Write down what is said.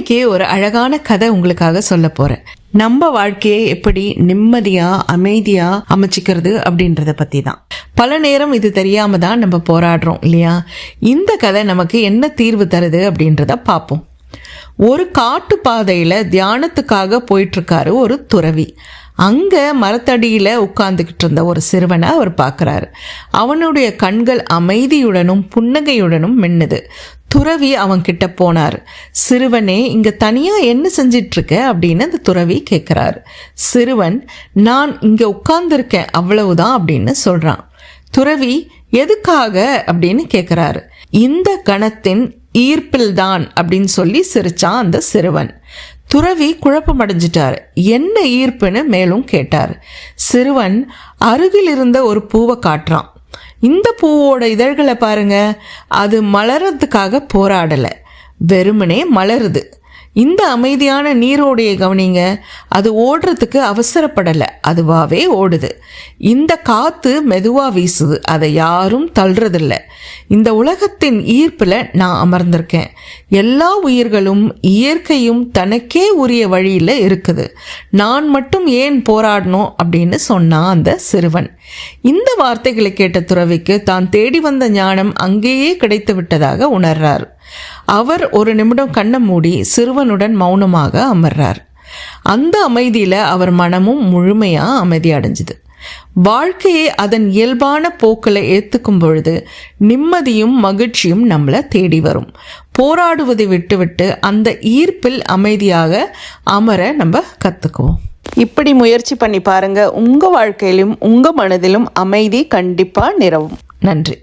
இன்னைக்கு ஒரு அழகான கதை உங்களுக்காக சொல்ல போறேன். நம்ம வாழ்க்கையை எப்படி நிம்மதியா அமைதியா அமைச்சிக்கிறது அப்படின்றத பத்தி தான் பல நேரம் இது தெரியாம தான் நம்ம போராடுறோம் இல்லையா? இந்த கதை நமக்கு என்ன தீர்வு தருது அப்படின்றத பார்ப்போம் ஒரு காட்டு பாதையில தியானத்துக்காக போயிட்டு இருக்காரு ஒரு துறவி. அங்க மரத்தடியில உட்கார்ந்துக்கிட்டு இருந்த ஒரு சிறுவனை அவர் பார்க்கறாரு அவனுடைய கண்கள் அமைதியுடனும் புன்னகையுடனும் மின்னுது. துறவி அவன் கிட்ட போனார். சிறுவனே இங்கே தனியாக என்ன செஞ்சிட்ருக்க? அப்படின்னு அந்த துறவி கேட்குறார் சிறுவன் நான் இங்கே உட்கார்ந்துருக்கேன் அவ்வளவுதான் அப்படின்னு சொல்கிறான் துறவி எதுக்காக? அப்படின்னு கேட்குறாரு இந்த கணத்தின் ஈர்ப்பில்தான் அப்படின்னு சொல்லி சிரிச்சான் அந்த சிறுவன். துறவி குழப்பமடைஞ்சிட்டார். என்ன ஈர்ப்புன்னு மேலும் கேட்டார். சிறுவன் அருகில் இருந்த ஒரு பூவை காட்டுறான். இந்த பூவோட இதழ்களை பாருங்க. அது மலர்றதுக்காக போராடலை. வெறுமனே மலருது. இந்த அமைதியான நீரோடைய கவனிங்க. அது ஓடுறதுக்கு அவசரப்படலை. அதுவாகவே ஓடுது. இந்த காற்று மெதுவாக வீசுது. அதை யாரும் தள்ளுறதில்ல. இந்த உலகத்தின் ஈர்ப்பில் நான் அமர்ந்திருக்கேன். எல்லா உயிர்களும் இயற்கையும் தனக்கே உரிய வழியில் இருக்குது. நான் மட்டும் ஏன் போராடணும் அப்படின்னு சொன்னான் அந்த சிறுவன். இந்த வார்த்தைகளை கேட்ட துறவிக்கு தான் தேடி வந்த ஞானம் அங்கேயே கிடைத்து விட்டதாக உணர்றார். அவர் ஒரு நிமிடம் கண்ணை மூடி சிறுவனுடன் மௌனமாக அமர்றார். அந்த அமைதியில் அவர் மனமும் முழுமையாக அமைதி அடைஞ்சுது. வாழ்க்கையை அதன் இயல்பான போக்கில் ஏற்றுக்கும் பொழுது நிம்மதியும் மகிழ்ச்சியும் நம்மளை தேடி வரும். போராடுவதை விட்டுவிட்டு அந்த ஈர்ப்பில் அமைதியாக அமர நம்ம கற்றுக்குவோம் இப்படி முயற்சி பண்ணி பாருங்க. உங்கள் வாழ்க்கையிலும் உங்கள் மனதிலும் அமைதி கண்டிப்பாக நிறவும் நன்றி.